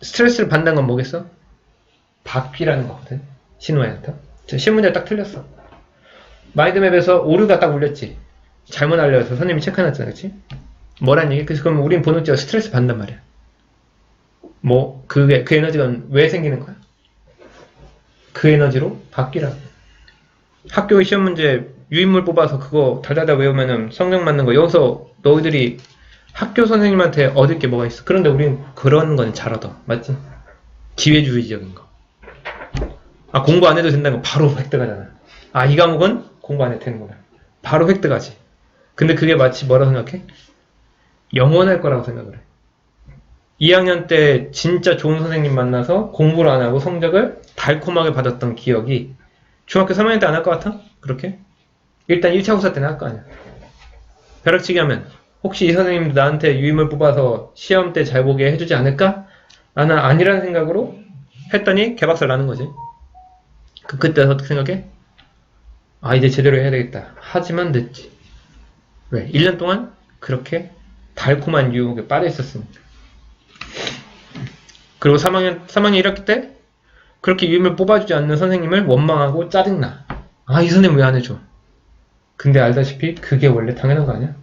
스트레스를 받는 건 뭐겠어? 바퀴라는 거거든. 신호야부터. 자, 신문제 딱 틀렸어. 마인드맵에서 오류가 딱 울렸지. 잘못 알려서 선생님이 체크해놨잖아, 그치? 뭐란 얘기? 그래서 그러면 우린 보는 찌가 스트레스 받는단 말이야. 뭐, 그게, 그 에너지가 왜 생기는 거야? 그 에너지로 바뀌라고. 학교 시험 문제 유인물 뽑아서 그거 달달달 외우면은 성적 맞는 거 여기서 너희들이 학교 선생님한테 얻을 게 뭐가 있어? 그런데 우린 그런 건 잘 얻어. 맞지? 기회주의적인 거. 아, 공부 안 해도 된다는 거 바로 획득하잖아. 아, 이 과목은 공부 안 해도 되는구나. 바로 획득하지. 근데 그게 마치 뭐라 생각해? 영원할 거라고 생각을 해. 2학년 때 진짜 좋은 선생님 만나서 공부를 안 하고 성적을 달콤하게 받았던 기억이 중학교 3학년 때 안 할 것 같아? 그렇게? 일단 1차 후사 때는 할 거 아니야. 벼락치기 하면 혹시 이 선생님도 나한테 유임을 뽑아서 시험 때 잘 보게 해주지 않을까? 나는 아니라는 생각으로 했더니 개박살 나는 거지. 그, 그때 어떻게 생각해? 아, 이제 제대로 해야 되겠다. 하지만 늦지. 왜? 1년 동안 그렇게 달콤한 유혹에 빠져 있었으니까. 그리고 3학년, 3학년 1학기 때 그렇게 유임을 뽑아주지 않는 선생님을 원망하고 짜증나. 아, 이 선생님 왜 안 해줘? 근데 알다시피 그게 원래 당연한 거 아니야?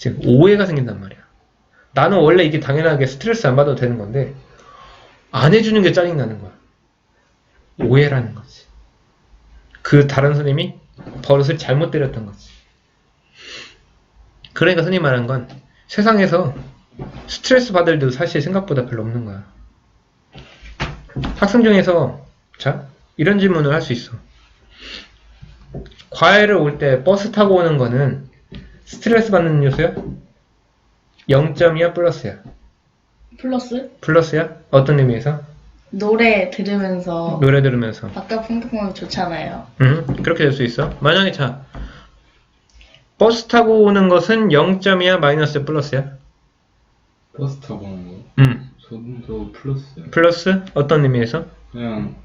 지금 오해가 생긴단 말이야. 나는 원래 이게 당연하게 스트레스 안 받아도 되는 건데 안 해주는 게 짜증나는 거야. 오해라는 거지. 그 다른 선생님이 버릇을 잘못 때렸던 거지. 그러니까 선생님 말한 건 세상에서 스트레스 받을 일도 사실 생각보다 별로 없는 거야. 학생 중에서 자 이런 질문을 할 수 있어. 과외를 올 때 버스 타고 오는 거는 스트레스 받는 요소야? 0점이야 플러스야? 플러스 플러스야? 어떤 의미에서? 노래 들으면서 노래 들으면서. 바깥 풍경 보면 좋잖아요. 음, 그렇게 될 수 있어. 만약에 자, 버스 타고 오는 것은 0점이야, 마이너스야, 플러스야? 버스 타고 오는 거? 음, 저도 플러스요. 플러스? 어떤 의미에서? 그냥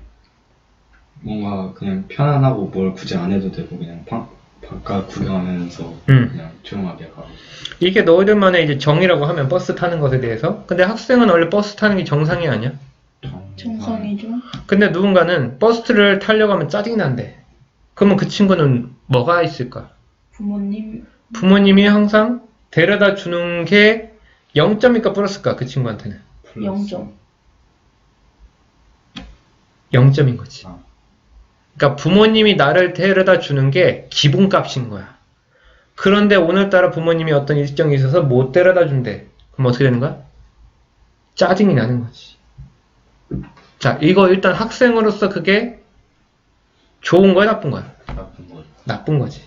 뭔가 그냥 편안하고 뭘 굳이 안 해도 되고 그냥 바, 바깥 구경하면서 음. 그냥 조용하게 가고 이게 너희들만의 이제 정이라고 하면 버스 타는 것에 대해서. 근데 학생은 원래 버스 타는 게 정상이 아니야? 정성이죠. 근데 누군가는 버스를 타려고 하면 짜증이 난대. 그러면 그 친구는 뭐가 있을까? 부모님 부모님이 항상 데려다 주는 게 0점일까 플러스일까? 그 친구한테는. 플러스. 0점. 0점인 거지. 아. 그러니까 부모님이 나를 데려다 주는 게 기본값인 거야. 그런데 오늘따라 부모님이 어떤 일정이 있어서 못 데려다 준대. 그럼 어떻게 되는 거야? 짜증이 나는 거지. 자, 이거 일단 학생으로서 그게 좋은 거야, 나쁜 거야? 나쁜 거. 나쁜 거지.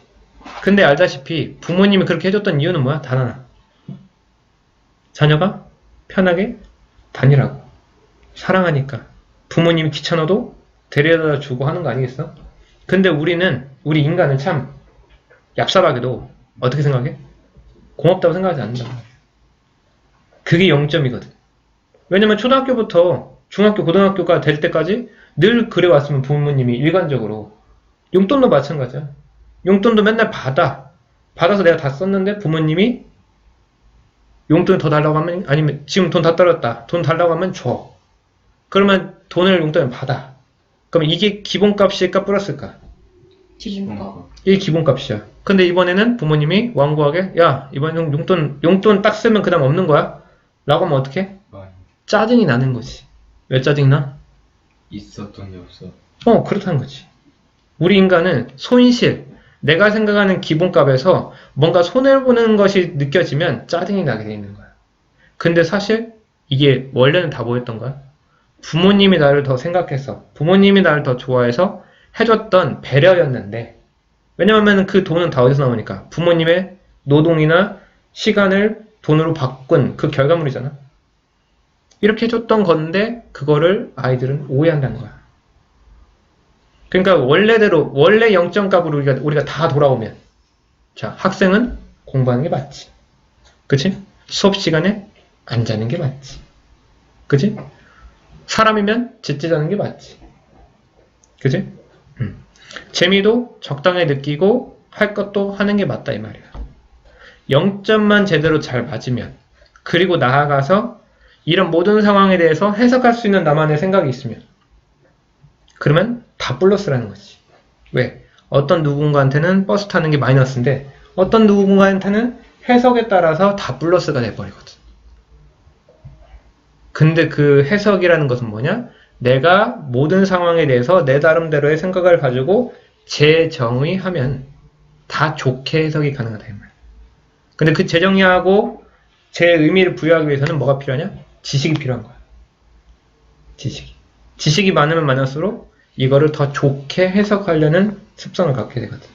근데 알다시피 부모님이 그렇게 해줬던 이유는 뭐야? 단 하나. 자녀가 편하게 다니라고. 사랑하니까. 부모님이 귀찮아도 데려다 주고 하는 거 아니겠어? 근데 우리는, 우리 인간은 참 얍삽하게도 어떻게 생각해? 고맙다고 생각하지 않는다. 그게 0점이거든. 왜냐면 초등학교부터 중학교, 고등학교가 될 때까지 늘 그래왔으면 부모님이 일관적으로 용돈도 마찬가지야. 용돈도 맨날 받아. 받아서 내가 다 썼는데 부모님이 용돈 더 달라고 하면 아니면 지금 돈 다 떨었다. 돈 달라고 하면 줘. 그러면 돈을 용돈을 받아. 그럼 이게 기본값일까 플러스일까? 기준값. 이게 기본값이야. 근데 이번에는 부모님이 완고하게 야 이번 용- 용돈 용돈 딱 쓰면 그다음 없는 거야? 라고 하면 어떻게? 짜증이 나는 거지. 왜 짜증 나? 있었던 게 없어. 어, 그렇다는 거지. 우리 인간은 손실, 내가 생각하는 기본값에서 뭔가 손해보는 것이 느껴지면 짜증이 나게 돼 있는 거야. 근데 사실 이게 원래는 다 뭐였던 거야? 부모님이 나를 더 생각해서, 부모님이 나를 더 좋아해서 해줬던 배려였는데, 왜냐하면 그 돈은 다 어디서 나오니까? 부모님의 노동이나 시간을 돈으로 바꾼 그 결과물이잖아. 이렇게 해줬던 건데, 그거를 아이들은 오해한다는 거야. 그러니까 원래대로 원래 0점값으로 우리가 우리가 다 돌아오면 자 학생은 공부하는 게 맞지, 그치? 수업 시간에 안 자는 게 맞지, 그치? 사람이면 제때 자는 게 맞지, 그치? 음. 재미도 적당히 느끼고 할 것도 하는 게 맞다 이 말이야. 0점만 제대로 잘 맞으면 그리고 나아가서 이런 모든 상황에 대해서 해석할 수 있는 나만의 생각이 있으면 그러면 다 플러스라는 거지. 왜? 어떤 누군가한테는 버스 타는 게 마이너스인데 어떤 누군가한테는 해석에 따라서 다 플러스가 돼버리거든. 근데 그 해석이라는 것은 뭐냐? 내가 모든 상황에 대해서 내 나름대로의 생각을 가지고 재정의하면 다 좋게 해석이 가능하다 이 말. 근데 그 재정의하고 제 의미를 부여하기 위해서는 뭐가 필요하냐? 지식이 필요한 거야. 지식이. 지식이 많으면 많을수록 이거를 더 좋게 해석하려는 습성을 갖게 되거든.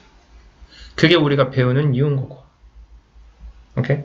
그게 우리가 배우는 이유인 거고. 오케이?